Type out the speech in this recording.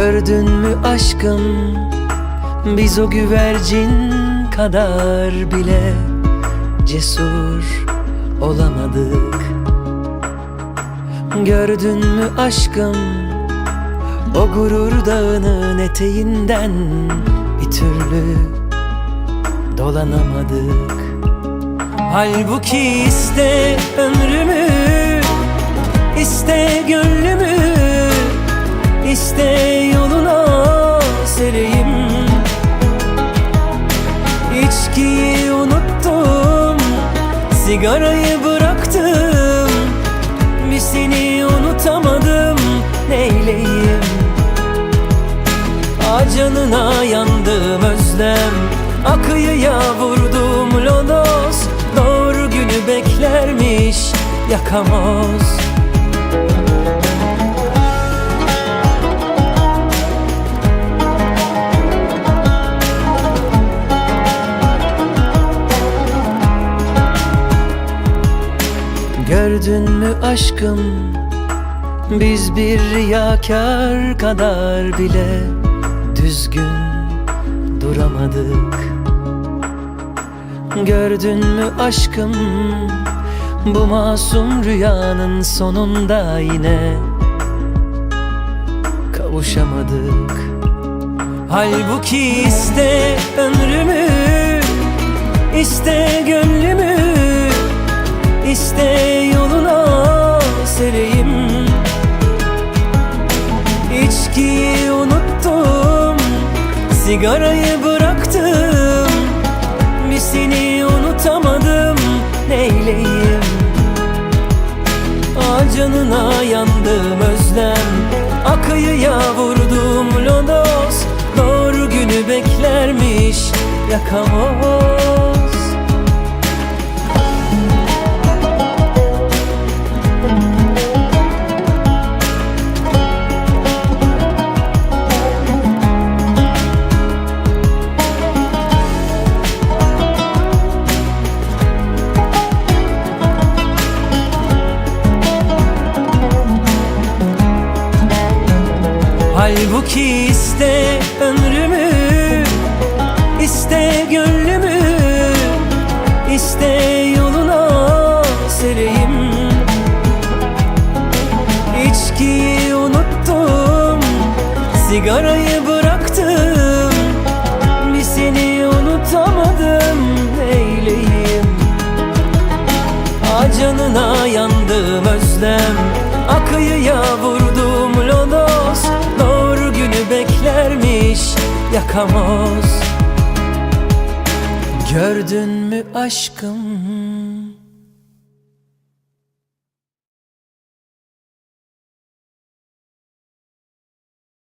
Gördün mü aşkım? Biz o güvercin kadar bile Cesur olamadık. Gördün mü aşkım? O gurur dağının eteğinden Bir türlü dolanamadık. Halbuki iste ömrümü iste gönlümü iste Sigarayı bıraktım. Bir seni unutamadım. Neyleyim? Acanına yandım özlem. Akıyıya vurdum lodos. Doğru günü beklermiş yakamoz Gördün mü aşkım? Biz bir riyakar kadar bile Düzgün duramadık. Gördün mü aşkım? Bu masum rüyanın sonunda yine Kavuşamadık. Halbuki iste ömrümü iste gönlümü İçkiyi unuttum. Sigarayı bıraktım. Bir seni unutamadım. Neyleyim? Acanına yandım özlem. Akıyıya vurdum lodos. Doğru günü beklermiş yakamoz Halbuki iste ömrümü iste gönlümü iste yoluna sereyim. İçkiyi unuttum Sigarayı bıraktım Bir seni unutamadım Neyleyim Acanına yakamoz Gördün mü aşkım